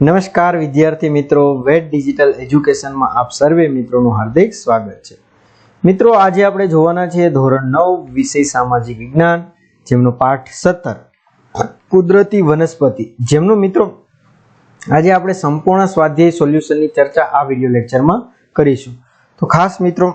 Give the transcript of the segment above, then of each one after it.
નમસ્કાર વિદ્યાર્થી મિત્રો વેટ ડિજિટલ એજ્યુકેશનમાં આપ સર્વે મિત્રોનું હાર્દિક સ્વાગત છે. મિત્રો, આજે આપણે જોવાના છીએ ધોરણ નવ, વિષય સામાજિક વિજ્ઞાન, જેમનો પાઠ સત્તર. કુદરતી વનસ્પતિ. જેમનો મિત્રો, આજે આપણે સંપૂર્ણ સ્વાધ્યાય સોલ્યુશનની ચર્ચા આ વીડિયો લેક્ચરમાં કરીશું. તો ખાસ મિત્રો,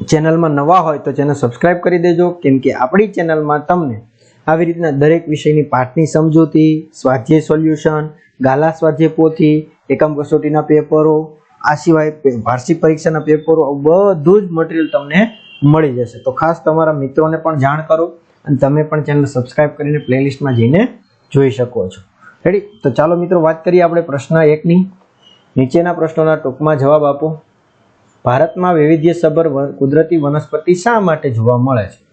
ચેનલમાં નવા હોય તો ચેનલ સબસ્ક્રાઇબ કરી દેજો, કેમ કે આપણી ચેનલમાં તમને આવી રીતના દરેક વિષયની પાઠની સમજૂતી, સ્વાધ્યાય સોલ્યુશન ગાલા સ્વાધ્યાય પોથી, એકમ કસોટીના પેપરો, આ સિવાય વાર્ષિક પરીક્ષાના પેપરો બધું જ મટીરિયલ તમને મળી જશે. તો ખાસ તમારા મિત્રોને પણ જાણ કરો અને તમે પણ ચેનલ સબસ્ક્રાઇબ કરીને પ્લેલિસ્ટમાં જઈને જોઈ શકો છો. રેડી તો ચાલો મિત્રો, વાત કરીએ આપણે પ્રશ્ન એકની. નીચેના પ્રશ્નોના ટૂંકમાં જવાબ આપો. ભારતમાં વૈવિધ્યસભર કુદરતી વનસ્પતિ શા માટે જોવા મળે છે?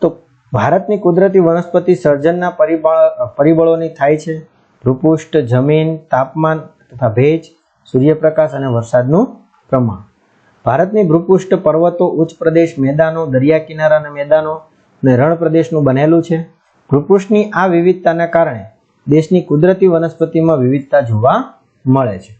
તો ભારતની કુદરતી વનસ્પતિ સર્જનના પરિબળ, પરિબળોની થાય છે. ભૂપૃષ્ઠ જમીન, તાપમાન તથા ભેજ, સૂર્યપ્રકાશ અને વરસાદનું પ્રમાણ. ભારતની ભૂપૃષ્ઠ પર્વતો ઉચ્ચ પ્રદેશ મેદાનો, દરિયા કિનારાના મેદાનો અને રણ પ્રદેશનું બનેલું છે. ભૂપૃષ્ઠની આ વિવિધતાના કારણે દેશની કુદરતી વનસ્પતિમાં વિવિધતા જોવા મળે છે.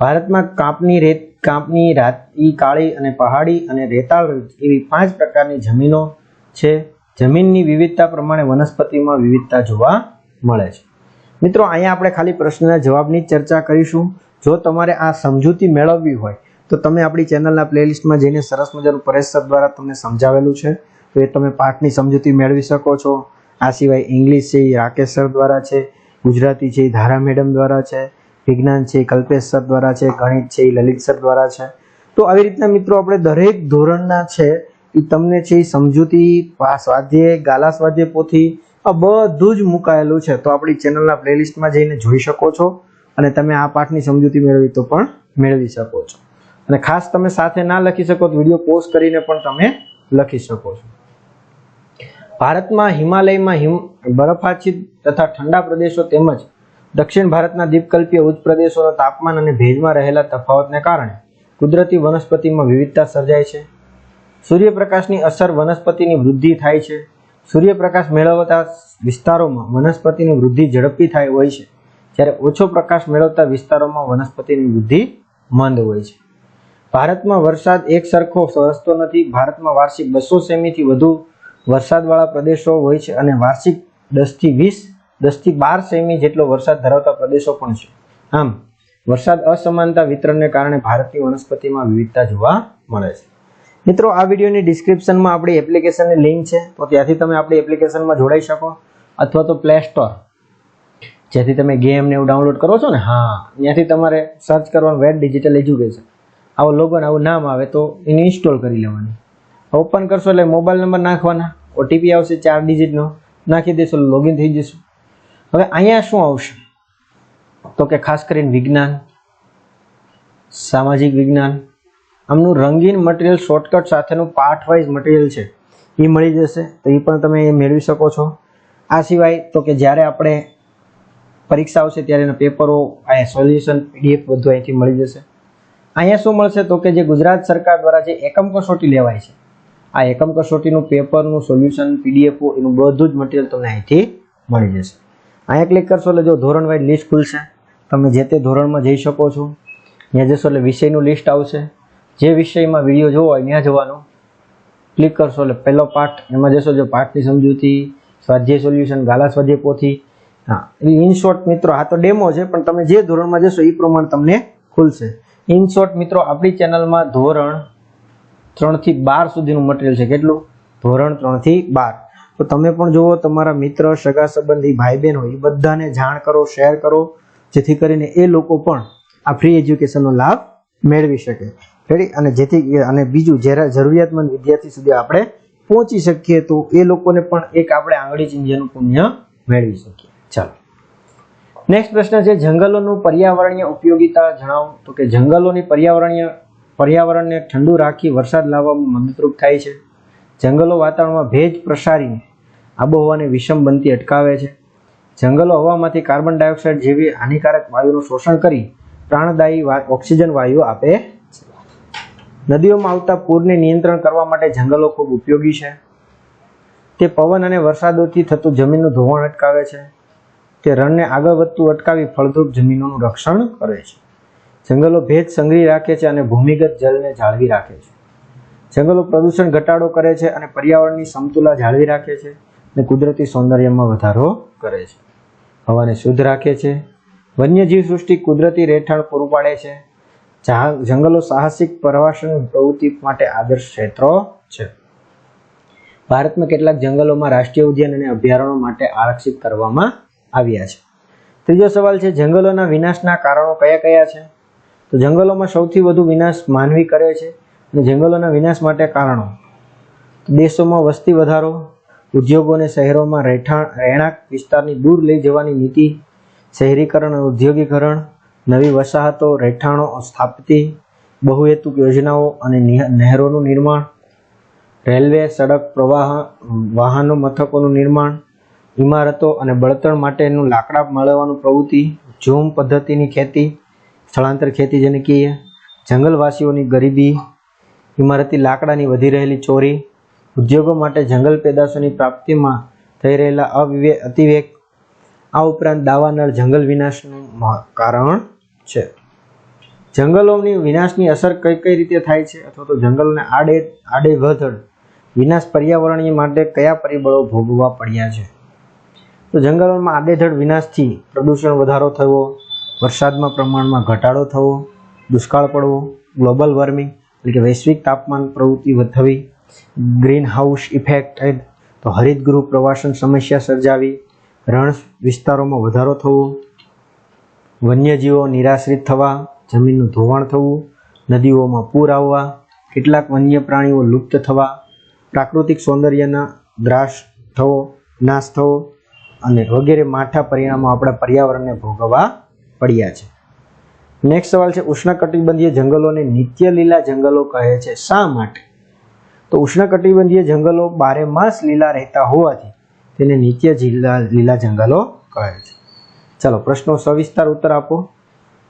ભારતમાં કાંપની રેત, કાંપની રાતી કાળી અને પહાડી અને રેતાળ એવી પાંચ પ્રકારની જમીનો છે. જમીનની વિવિધતા પ્રમાણે વનસ્પતિમાં વિવિધતા જોવા મળે છે. મિત્રો, અહીંયા આપણે ખાલી પ્રશ્નના જવાબની ચર્ચા કરીશું. જો તમારે આ સમજૂતી મેળવવી હોય, તો તમે આપણી ચેનલના પ્લેલિસ્ટમાં જઈને સરસ મજાનું પરેશ દ્વારા તમને સમજાવેલું છે. તો એ તમે પાઠની સમજૂતી મેળવી શકો છો. આ સિવાય ઇંગ્લિશ છે એ રાકેશ સર દ્વારા છે, ગુજરાતી છે એ ધારા મેડમ દ્વારા છે, વિજ્ઞાન છે એ કલ્પેશ સર દ્વારા છે, ગણિત છે એ લલિત સર દ્વારા છે. તો આવી રીતના મિત્રો, આપણે દરેક ધોરણના છે એ તમને છે એ સમજૂતી, સ્વાધ્યાય, ગાલા સ્વાધ્યાય પોથી આ બધું જ મુકાયેલું છે. તો આપણી ચેનલના પ્લેલિસ્ટમાં જઈને જોઈ શકો છો અને તમે આ પાઠની સમજૂતી મેળવી તો પણ મેળવી શકો છો. અને ખાસ તમે સાથે ના લખી શકો તો વીડિયો પોઝ કરીને પણ તમે લખી શકો છો. ભારતમાં હિમાલયમાં હિમ બરફાચ્છિદ તથા ઠંડા પ્રદેશો તેમજ દક્ષિણ ભારતના દ્વીપકલ્પીય ઉચ્ચ પ્રદેશોના તાપમાન અને ભેજમાં રહેલા તફાવતને કારણે કુદરતી વનસ્પતિમાં વિવિધતા સર્જાય છે. સૂર્યપ્રકાશની અસર વનસ્પતિની વૃદ્ધિ થાય છે. સૂર્યપ્રકાશ મેળવતા વિસ્તારોમાં વનસ્પતિની વૃદ્ધિ ઝડપી થાય હોય છે. જ્યારે ઓછો પ્રકાશ મેળવતા વિસ્તારોમાં વનસ્પતિની વૃદ્ધિ મંદ હોય છે. ભારતમાં વરસાદ એક સરખો વરસતો નથી. ભારતમાં વાર્ષિક બસો સેમીથી વધુ વરસાદવાળા પ્રદેશો હોય છે અને વાર્ષિક દસથી વીસ, દસથી બાર સેમી જેટલો વરસાદ ધરાવતા પ્રદેશો પણ છે. આમ, વરસાદ અસમાનતા વિતરણને કારણે ભારતની વનસ્પતિમાં વિવિધતા જોવા મળે છે. મિત્રો, આ વિડીયોની ડિસ્ક્રિપ્શનમાં આપણી એપ્લિકેશનની લિંક છે. તો ત્યાંથી તમે આપણી એપ્લિકેશનમાં જોડાઈ શકો. અથવા તો પ્લે સ્ટોર જેથી તમે ગેમ ને એવું ડાઉનલોડ કરો છો ને? હા. ત્યાંથી તમારે સર્ચ કરવાનું વેબ ડિજિટલ એજ્યુકેશન આવો લોગો ને આવું નામ આવે તો એને ઇન્સ્ટોલ કરી લેવાની. ઓપન કરશો એટલે મોબાઈલ નંબર નાખવાના. ઓટીપી આવશે ચાર ડિજિટનો નાખી દેશો લોગિન થઈ જશું. હવે અહીંયા શું આવશે? તો કે ખાસ કરીને વિજ્ઞાન, સામાજિક વિજ્ઞાન આમનું રંગીન મટીરિયલ શોર્ટકટ સાથેનું પાર્ટ વાઇઝ મટીરિયલ છે. એ મળી જશે. તો એ પણ તમે મેળવી શકો છો. આ સિવાય તો કે જ્યારે આપણે પરીક્ષા આવશે ત્યારે એના પેપરો, આ સોલ્યુશન પીડીએફ બધું અહીંથી મળી જશે. અહીંયા શું મળશે? તો કે જે ગુજરાત સરકાર દ્વારા જે એકમ કસોટી લેવાય છે. આ એકમ કસોટીનું પેપરનું સોલ્યુશન પીડીએફ એનું બધું જ મટીરિયલ તમને અહીંથી મળી જશે. અહીંયા ક્લિક કરશો એટલે જો ધોરણ વાઇઝ લિસ્ટ ખુલશે. તમે જે તે ધોરણમાં જઈ શકો છો. ત્યાં જશો એટલે વિષયનું લિસ્ટ આવશે. જે વિષયમાં વીડિયો જોવો હોય, ત્યાં જવાનું. ક્લિક કરશો એટલે પહેલો પાઠ, એમાં જશો જો પાઠની સમજૂતી, સ્વાધ્યાય સોલ્યુશન ગાલા સ્વાધ્યાય પોથી. હા ઇન શોર્ટ મિત્રો, આ તો ડેમો છે, પણ તમે જે ધોરણમાં જશો એ પ્રમાણે તમને ખુલશે. ઇન શોર્ટ મિત્રો, આપણી ચેનલમાં ધોરણ ત્રણથી બાર સુધીનું મટીરિયલ છે. કેટલું? ધોરણ ત્રણથી બાર. તો તમે પણ જુઓ, તમારા મિત્ર, સગા સંબંધી ભાઈ બહેનો એ બધાને જાણ કરો શેર કરો, જેથી કરીને એ લોકો પણ આ ફ્રી એજ્યુકેશનનો લાભ મેળવી શકે. રેડી અને જેથી અને બીજું જ્યારે જરૂરિયાતમંદ વિદ્યાર્થી સુધી આપણે પહોંચી શકીએ, તો એ લોકોને પણ એક આપણે આંગળી ચિંજ્યનું પુણ્ય મેળવી શકીએ. ચાલો. નેક્સ્ટ પ્રશ્ન છે, જંગલોનું પર્યાવરણીય ઉપયોગિતા જણાવો. તો કે જંગલોની પર્યાવરણીય પર્યાવરણને ઠંડુ રાખી વરસાદ લાવવામાં મદદરૂપ થાય છે. જંગલો વાતાવરણમાં ભેજ પ્રસારીને આબોહવાને વિષમ બનતી અટકાવે છે. જંગલો હવામાંથી કાર્બન ડાયોક્સાઇડ જેવી હાનિકારક વાયુનું શોષણ કરી પ્રાણદાયી ઓક્સિજન વાયુ આપે નદીઓમાં આવતા પૂરને નિયંત્રણ કરવા માટે જંગલો ખૂબ ઉપયોગી છે. તે પવન અને વરસાદોથી થતું જમીનનું ધોવાણ અટકાવે છે. તે રણને આગળ વધતું અટકાવી ફળદ્રુપ જમીનોનું રક્ષણ કરે છે. જંગલો ભેજ સંગ્રહી રાખે છે અને ભૂમિગત જળને જાળવી રાખે છે. જંગલો પ્રદૂષણ ઘટાડો કરે છે અને પર્યાવરણની સમતુલા જાળવી રાખે છે અને કુદરતી સૌંદર્યમાં વધારો કરે છે. હવાને શુદ્ધ રાખે છે. વન્યજીવ સૃષ્ટિ કુદરતી રહેઠાણ પૂરું પાડે છે. જંગલો સાહસિક પ્રવાસન પ્રવૃત્તિ માટે આદર્શ ક્ષેત્રો છે. ભારતમાં કેટલાક જંગલોમાં રાષ્ટ્રીય ઉદ્યાન અને અભયારણ્યો માટે આરક્ષિત કરવામાં આવ્યા છે. ત્રીજો સવાલ છે, જંગલોના વિનાશના કારણો કયા કયા છે? તો જંગલોમાં સૌથી વધુ વિનાશ માનવી કરે છે અને જંગલોના વિનાશ માટે કારણો? દેશોમાં વસ્તી વધારો, ઉદ્યોગો અને શહેરોમાં રહેઠાણ રહેણાંક વિસ્તારની દૂર લઈ જવાની નીતિ, શહેરીકરણ અને ઉદ્યોગીકરણ નવી વસાહતો, રહેઠાણો સ્થાપતિ બહુહેતુક યોજનાઓ અને નિહ- નહેરોનું નિર્માણ, રેલવે, સડક પ્રવાહ, વાહનો મથકોનું નિર્માણ, ઇમારતો અને બળતણ માટેનું લાકડા મેળવવાનું પ્રવૃત્તિ, ઝૂમ પદ્ધતિની ખેતી, સ્થળાંતર ખેતી જેને કહીએ, જંગલવાસીઓની ગરીબી, ઇમારતી લાકડાની વધી રહેલી ચોરી, ઉદ્યોગો માટે જંગલ પેદાશોની પ્રાપ્તિમાં થઈ રહેલા અતિવેગ આ ઉપરાંત દાવાનળ જંગલ વિનાશનું કારણ છે. જંગલોની વિનાશની અસર કઈ કઈ રીતે થાય છે? અથવા તો જંગલોને આડે આડેવધડ વિનાશ પર્યાવરણીય માટે કયા પરિબળો ભોગવવા પડ્યા છે? તો જંગલોમાં આડેધડ વિનાશથી પ્રદૂષણ વધારો થવો, વરસાદમાં પ્રમાણમાં ઘટાડો થવો, દુષ્કાળ પડવો, ગ્લોબલ વોર્મિંગ એટલે કે વૈશ્વિક તાપમાન પ્રવૃત્તિ થવી ગ્રીન હાઉસ ઇફેક્ટ તો હરિતગૃહ પ્રવાસન સમસ્યા સર્જાવી રણ વિસ્તારોમાં વધારો થવો, વન્યજીવો નિરાશ્રિત થવા, જમીનનું ધોવાણ થવું, નદીઓમાં પૂર આવવા, કેટલાક વન્ય પ્રાણીઓ લુપ્ત થવા, પ્રાકૃતિક સૌંદર્યના દ્રાસ થવો, નાશ થવો અને વગેરે માઠા પરિણામો આપણા પર્યાવરણને ભોગવવા પડ્યા છે. નેક્સ્ટ સવાલ છે, ઉષ્ણકટિબંધીય જંગલોને નિત્ય લીલા જંગલો કહે છે શા માટે? તો ઉષ્ણકટિબંધીય જંગલો બારે માસ લીલા રહેતા હોવાથી તેને નિત્ય લીલા લીલા જંગલો કહે છે. ચાલો પ્રશ્નો સવિસ્તાર ઉત્તર આપો.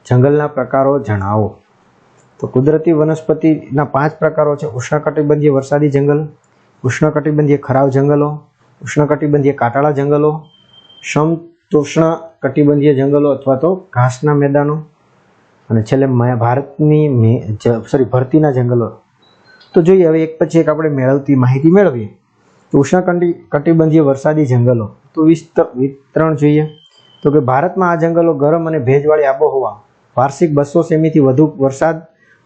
જંગલના પ્રકારો જણાવો. તો કુદરતી વનસ્પતિના પાંચ પ્રકારો છે. ઉષ્ણકટિબંધીય વરસાદી જંગલ, ઉષ્ણકટિબંધીય ખરાવ જંગલો, ઉષ્ણકટિબંધીય કાટાળા જંગલો સમતુષ્ણ કટિબંધીય જંગલો અથવા તો ઘાસના મેદાનો અને છેલ્લે ભારતની સોરી ભરતીના જંગલો. તો જોઈએ, હવે એક પછી એક આપણે મેળવતી માહિતી મેળવીએ. તો ઉષ્ણકંટી, કટિબંધીય વરસાદી જંગલો. તો વિસ્તર વિતરણ જોઈએ. તો કે ભારતમાં આ જંગલો ગરમ અને ભેજવાળી આબોહવા, વાર્ષિક બસો સેમીથી વધુ વરસાદ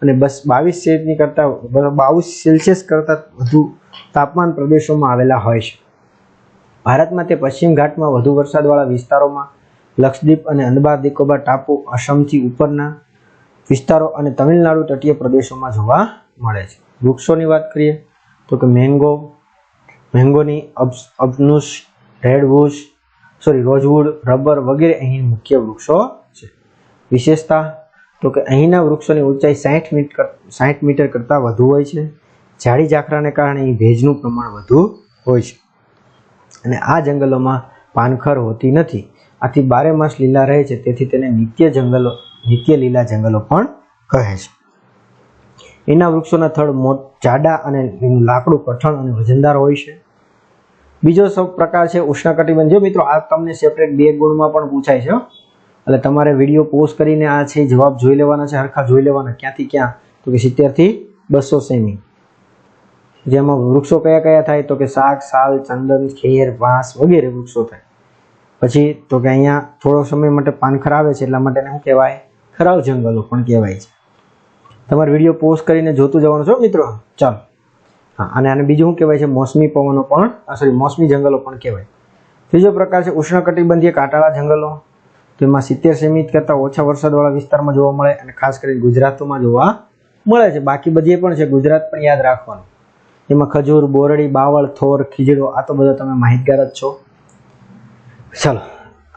અને બસ બાવીસ સેમી કરતાં બાવીસ સેલ્સિયસ કરતાં વધુ તાપમાન પ્રદેશોમાં આવેલા હોય છે. ભારતમાં તે પશ્ચિમ ઘાટમાં વધુ વરસાદવાળા વિસ્તારોમાં લક્ષદ્વીપ અને અંદબાર નિકોબાર ટાપુ અસમથી ઉપરના વિસ્તારો અને તમિલનાડુ તટીય પ્રદેશોમાં જોવા મળે છે. વૃક્ષોની વાત કરીએ તો કે મેંગો મેંગોની અબનુસ રેડવુડ સોરી રોઝવુડ રબર વગેરે અહીં મુખ્ય વૃક્ષો છે. વિશેષતા તો કે અહીંના વૃક્ષોની ઊંચાઈ સાઠ મીટર સાઠ મીટર કરતાં વધુ હોય છે. ઝાડી ઝાકરાને કારણે અહીં ભેજનું પ્રમાણ વધુ હોય છે. અને આ જંગલોમાં પાનખર હોતી નથી. આથી બારે માસ લીલા રહે છે, તેથી તેને નિત્ય જંગલો, નિત્ય લીલા જંગલો પણ કહે છે. એના વૃક્ષોના થડ જાડા અને લાકડું કઠણ અને વજનદાર હોય છે. બીજો પ્રકાર છે ઉષ્ણકટિબંધીય મિત્રો, આ તમને સેપરેટ બે ગુણમાં પણ પૂછાય છે એટલે તમારે વીડિયો પોઝ કરીને આ છે, જવાબ જોઈ લેવાના છે, હરખા જોઈ લેવાના. ક્યાંથી ક્યાં? તો કે સિત્તેરથી બસો સેમી. જેમાં વૃક્ષો કયા કયા થાય? તો કે શાક, સાલ, ચંદન, ખેર, વાંસ વગેરે વૃક્ષો થાય. પછી તો કે અહીંયા થોડો સમય માટે પાનખર આવે છે, એટલા માટે શું કહેવાય? ખરાવ જંગલો પણ કહેવાય છે. તમારે વીડિયો પોઝ કરીને જોતું જવાનું છો મિત્રો. ચાલો. હા, અને આને બીજું શું કહેવાય છે? મોસમી પવનો પણ સોરી મોસમી જંગલો પણ કહેવાય. ત્રીજો પ્રકાર છે ઉષ્ણકટિબંધીય કાંટાળા જંગલો. તેમાં સિત્તેર સેમી કરતાં ઓછા વરસાદવાળા વિસ્તારમાં જોવા મળે અને ખાસ કરીને ગુજરાતમાં જોવા મળે છે. બાકી બધીએ પણ છે, ગુજરાત પણ યાદ રાખવાનું. એમાં ખજૂર, બોરડી, બાવળ, થોર, ખીજડો, આ તો બધા તમે માહિતગાર જ છો. ચાલો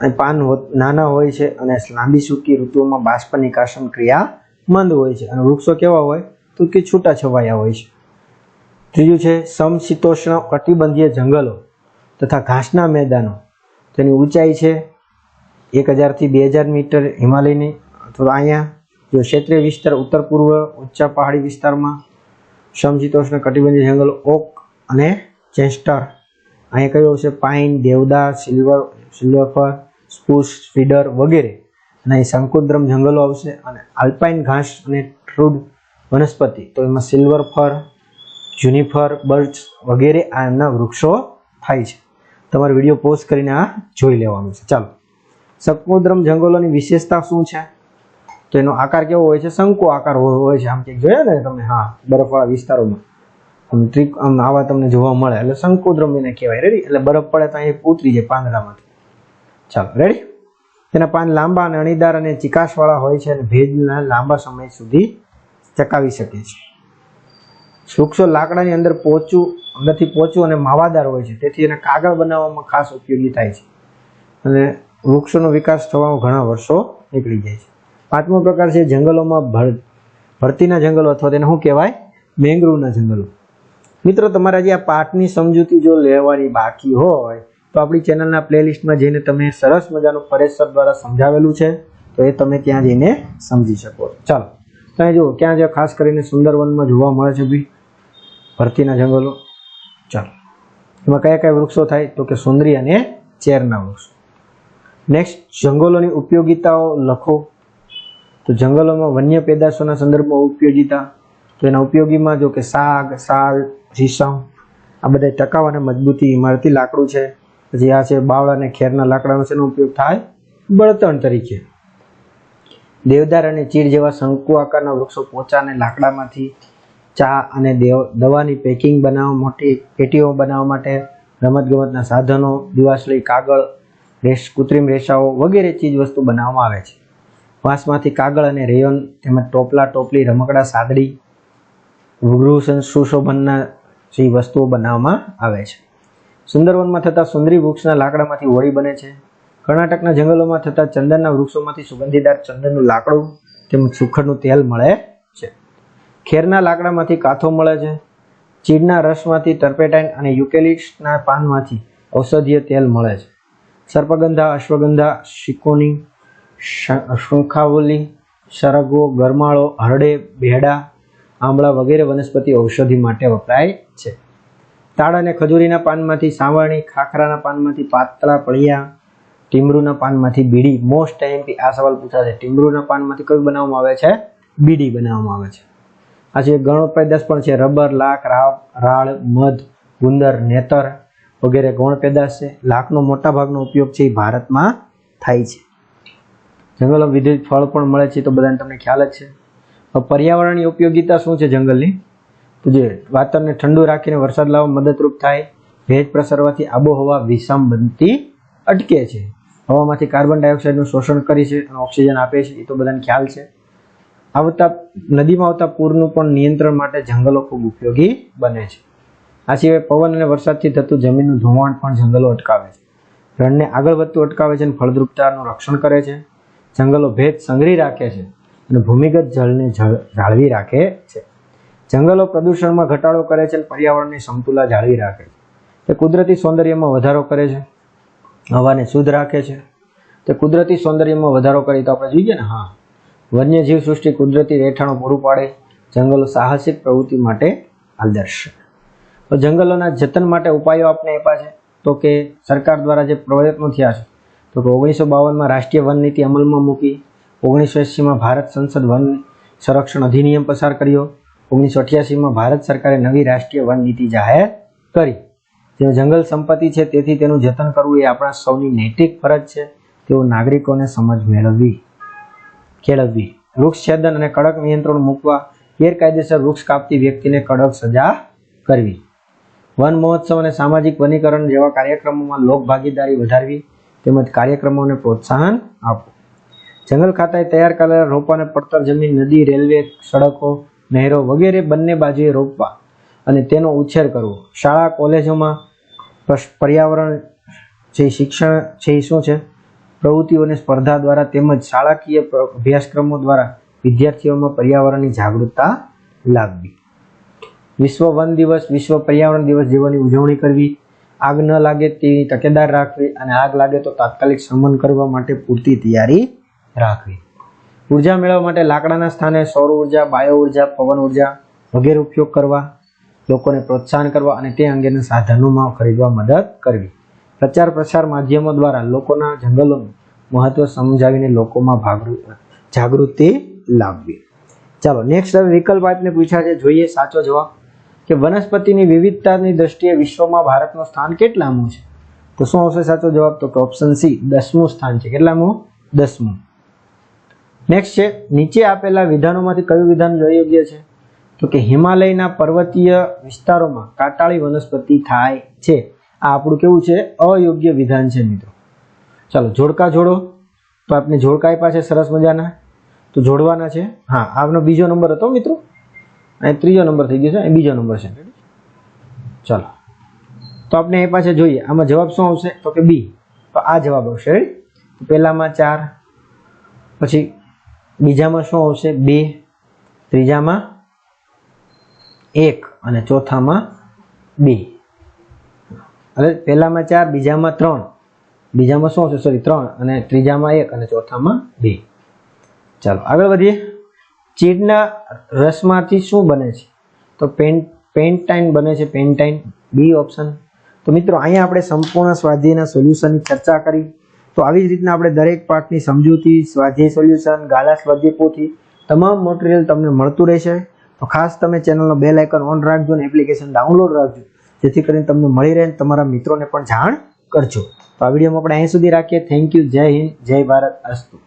અને પાન નાના હોય છે અને લાંબી સૂકી ઋતુઓમાં બાષ્પ નિકાસન ક્રિયા મંદ હોય છે. અને વૃક્ષો કેવા હોય? તો કે છૂટા છવાયા હોય છે. ત્રીજું છે, સમશીતોષ્ણ કટિબંધીય જંગલો તથા ઘાસના મેદાનો. તેની ઊંચાઈ છે એક હજારથી બે હજાર મીટર હિમાલયની. અથવા અહીંયા જો ક્ષેત્રીય વિસ્તાર, ઉત્તર પૂર્વ, ઊંચા પહાડી વિસ્તારમાં સમશીતોષ્ણ કટિબંધીય જંગલો, ઓક અને ચેસ્ટર. અહીંયા કયો છે? પાઇન દેવદાર સિલ્વર, સિલ્વરફર સ્પુસ ફીડર વગેરે. અને અહીં શંકુદ્રમ જંગલો આવશે અને આલ્પાઇન ઘાસ અને ટ્રુડ વનસ્પતિ. તો એમાં સિલ્વર ફર જુનિફર બર્ચ વગેરે આ એમના વૃક્ષો થાય છે. તમારે વીડિયો પોઝ કરીને આ જોઈ લેવાનું છે. ચાલો. સકમુદ્રમ જંગલોની વિશેષતા શું છે? તો એનો આકાર કેવો હોય છે? શંકુ આકાર હોય છે. આમ કંઈક જોયા ને તમે? હા, બરફવાળા વિસ્તારોમાં. આમ ટ્રીક, આમ આવા તમને જોવા મળે. એટલે શંકુદ્રમ એને કહેવાય. રેડી એટલે બરફ પડે તો અહીં ઉતરી જાય પાંદડામાંથી. ચાલો રેડી તેના પાન લાંબા અને અણીદાર અને ચિકાસવાળા હોય છે અને ભેજના લાંબા સમય સુધી ચકાવી શકે છે. વૃક્ષો લાકડાની અંદર પહોંચવું અંદરથી પહોંચવું અને માવાદાર હોય છે. તેથી એને કાગળ બનાવવામાં ખાસ ઉપયોગી થાય છે. અને વૃક્ષોનો વિકાસ થવામાં ઘણા વર્ષો નીકળી જાય છે. પાંચમો પ્રકાર છે જંગલોમાં ભર ભરતીના જંગલો અથવા તેને શું કહેવાય? મેંગ્રુવના જંગલો. મિત્રો, તમારે હજી આ પાઠની સમજૂતી જો લેવાની બાકી હોય, તો આપણી ચેનલના પ્લેલિસ્ટમાં જઈને તમે સરસ મજાનું પરેશ દ્વારા સમજાવેલું છે. તો એ તમે ત્યાં જઈને સમજી શકો. ચાલો. ત્યાં જુઓ, ક્યાં જે ખાસ કરીને સુંદરવનમાં જોવા મળે છે. ભાઈ ભરતીના જંગલો. ચાલો. એમાં કયા કયા વૃક્ષો થાય? તો કે સુંદરી અને ચેરના વૃક્ષો. નેક્સ્ટ જંગલોની ઉપયોગિતાઓ લખો. તો જંગલોમાં વન્ય પેદાશોના સંદર્ભમાં ઉપયોગિતા. તો એના ઉપયોગીમાં જો કે સાગ, સાલ જીસમ આ બધા ટકાઉ અને મજબૂતી ઇમારતી લાકડું છે. પછી આ છે બાવળ અને ખેરના લાકડાનો શેનો ઉપયોગ થાય? બળતણ તરીકે. દેવદાર અને ચીડ જેવા શંકુ આકારના વૃક્ષો પોચા અને લાકડામાંથી ચા અને દેવ, દવાની પેકિંગ બનાવવા મોટી, પેટીઓ બનાવવા માટે, રમતગમતના સાધનો, દિવાસળી કાગળ રેશ કૃત્રિમ રેસાઓ વગેરે ચીજ વસ્તુ બનાવવામાં આવે છે. વાંસમાંથી કાગળ અને રેયોન તેમજ ટોપલા, ટોપલી, રમકડા, સાદડી ગૃહ સુશોભનના જે વસ્તુઓ બનાવવામાં આવે છે. સુંદરવનમાં થતા સુંદરી વૃક્ષના લાકડામાંથી હોળી બને છે. કર્ણાટકના જંગલોમાં થતા ચંદનના વૃક્ષોમાંથી સુગંધીદાર ચંદનનું લાકડું તેમજ સુખડનું તેલ મળે ખેરના લાકડામાંથી કાથો મળે છે, ચીડના રસમાંથી ટર્પેટાઇન અને યુકેલિપ્સના પાનમાંથી ઔષધીય તેલ મળે છે. સર્પગંધા, અશ્વગંધા, શિકોની શંખાવલી, સરગવો, ગરમાળો, હરડે, ભેડા, આંબળા વગેરે વનસ્પતિ ઔષધિ માટે વપરાય છે. તાળ અને ખજૂરીના પાનમાંથી સાવરણી, ખાખરાના પાનમાંથી પાતળા પળિયા, ટીમરૂના પાનમાંથી બીડી. મોસ્ટ ટાઈમ આ સવાલ પૂછાશે ટીમરૂના પાનમાંથી કયું બનાવવામાં આવે છે? બીડી બનાવવામાં આવે છે. આ ગૌણ પેદાશ પણ છે, રબર, લાખ, રાવ, રાળ, મધ, ગુંદર, નેતર વગેરે ગૌણ પેદાશ છે. લાખનો મોટા ભાગનો ઉપયોગ છે એ ભારતમાં થાય છે. જંગલો વિવિધ ફળ પણ મળે છે તો બધાને તમને ખ્યાલ જ છે. પર્યાવરણની ઉપયોગિતા શું છે જંગલની? તો જે વાતાવરણને ઠંડુ રાખીને વરસાદ લાવવા મદદરૂપ થાય, ભેજ પ્રસરવાથી આબોહવા વિષમ બનતી અટકે છે. હવામાંથી કાર્બન ડાયોક્સાઇડનું શોષણ કરી છે અને ઓક્સિજન આપે છે, એ તો બધાને ખ્યાલ છે. આવતા, નદીમાં આવતા પૂરનું પણ નિયંત્રણ માટે જંગલો ખૂબ ઉપયોગી બને છે. આ સિવાય પવન અને વરસાદથી થતું જમીનનું ધોવાણ પણ જંગલો અટકાવે છે. રણને આગળ વધતું અટકાવે છે અને ફળદ્રુપતાનું રક્ષણ કરે છે. જંગલો ભેદ સંગ્રહી રાખે છે અને ભૂમિગત જળને જળ- જાળવી રાખે છે. જંગલો પ્રદૂષણમાં ઘટાડો કરે છે અને પર્યાવરણની સમતુલા જાળવી રાખે છે. તે કુદરતી સૌંદર્યમાં વધારો કરે છે. હવાને શુદ્ધ રાખે છે. તે કુદરતી સૌંદર્યમાં વધારો કરી તો આપણે જોઈએ ને, હા. વન્યજીવ સૃષ્ટિ કુદરતી રહેઠાણો પૂરું પાડે, જંગલો સાહસિક પ્રવૃત્તિ માટે આદર્શ તો જંગલોના જતન માટે ઉપાયો આપણે આપ્યા છે. તો કે સરકાર દ્વારા જે પ્રયત્નો થયા છે, તો કે ઓગણીસો બાવનમાં રાષ્ટ્રીય વન નીતિ અમલમાં મૂકી, ઓગણીસો એંસીમાં ભારત સંસદ વન સંરક્ષણ અધિનિયમ પસાર કર્યો, ઓગણીસો અઠ્યાસીમાં ભારત સરકારે નવી રાષ્ટ્રીય વન નીતિ જાહેર કરી. જે જંગલ સંપત્તિ છે, તેથી તેનું જતન કરવું એ આપણા સૌની નૈતિક ફરજ છે. તેઓ નાગરિકોને સમજ મેળવવી. કેળવવી વૃક્ષ છેદન અને કડક નિયંત્રણ મૂકવા, ગેરકાયદેસર વૃક્ષ કાપતી વ્યક્તિને કડક સજા કરવી. વન મહોત્સવ અને સામાજિક વનીકરણ જેવા કાર્યક્રમોમાં લોક ભાગીદારી વધારવી તેમજ કાર્યક્રમોને પ્રોત્સાહન આપવું. જંગલ ખાતાએ તૈયાર કરેલા રોપાને પડતર જમીન, નદી, રેલવે, સડકો, નહેરો વગેરે બંને બાજુએ રોપવા અને તેનો ઉછેર કરવો. શાળા, કોલેજોમાં પર્યાવરણ જે શિક્ષણ છે એ શું છે? પ્રવૃત્તિઓની સ્પર્ધા દ્વારા તેમજ શાળાકીય અભ્યાસક્રમો દ્વારા વિદ્યાર્થીઓમાં પર્યાવરણની જાગૃતતા લાવવી. વિશ્વ વન દિવસ, વિશ્વ પર્યાવરણ દિવસ જેવાની ઉજવણી કરવી. આગ ન લાગે તેની તકેદાર રાખવી અને આગ લાગે તો તાત્કાલિક શમન કરવા માટે પૂરતી તૈયારી રાખવી. ઊર્જા મેળવવા માટે લાકડાના સ્થાને સૌર ઊર્જા, બાયો ઊર્જા, પવન ઊર્જા વગેરે ઉપયોગ કરવા, લોકોને પ્રોત્સાહન કરવા અને તે અંગેના સાધનોમાં ખરીદવા મદદ કરવી. પ્રચાર પ્રસાર માધ્યમો દ્વારા લોકોના જંગલોનું મહત્વ સમજાવીને લોકોમાં જાગૃતિ લાવવી. ચાલો નેક્સ્ટ હવે વિકલ્પ આપને પૂછ્યા છે. જોઈએ, સાચો જવાબ. કે વનસ્પતિની વિવિધતાની દ્રષ્ટિએ વિશ્વમાં ભારતનું સ્થાન કેટલામું છે? તો શું આવશે સાચો જવાબ? તો કે ઓપ્શન સી દસમું સ્થાન છે. કેટલામું? દસમું. નેક્સ્ટ છે, નીચે આપેલા વિધાનોમાંથી કયું વિધાન યોગ્ય છે? તો કે હિમાલયના પર્વતીય વિસ્તારોમાં કાંટાળી વનસ્પતિ થાય છે. આ આપણું કેવું છે? અયોગ્ય વિધાન છે મિત્રો. ચાલો, જોડકા જોડો. તો આપણે જોડકા આપ્યા છે સરસ મજાના. તો જોડવાના છે. હા આપનો બીજો નંબર હતો મિત્રો. અહીં ત્રીજો નંબર થઈ ગયો છે, અહીં બીજો નંબર છે. ચાલો. તો આપણે એ પાસે જોઈએ. આમાં જવાબ શું આવશે? તો કે બી. તો આ જવાબ આવશે? પહેલામાં ચાર, પછી બીજામાં શું આવશે? બે, ત્રીજામાં એક, અને ચોથામાં બે. હવે પહેલામાં ચાર, બીજામાં ત્રણ. બીજામાં શું આવશે સોરી ત્રણ અને ત્રીજામાં એક અને ચોથામાં બે. ચાલો, આગળ વધીએ. ચીડના રસમાંથી શું બને છે? તો પેન્ટ પેન્ટાઇન બને છે, પેન્ટાઇન. બી ઓપ્શન. તો મિત્રો, અહીંયા આપણે સંપૂર્ણ સ્વાધ્યાયના સોલ્યુશનની ચર્ચા કરી. તો આવી જ રીતના આપણે દરેક પાઠની સમજૂતી, સ્વાધ્યાય સોલ્યુશન, ગાલા સ્વાધ્યાય પોથી તમામ મટીરિયલ તમને મળતું રહેશે. તો ખાસ તમે ચેનલનો બેલ આઇકન ઓન રાખજો અને એપ્લિકેશન ડાઉનલોડ રાખજો. જેથી કરીને તમને મળી રહે તમારા મિત્રોને પણ જાણ કરજો. તો આ વિડીયોમાં આપણે અહીં સુધી રાખીએ. થેન્ક યુ જય હિન્દ. જય ભારત. અસ્તુ.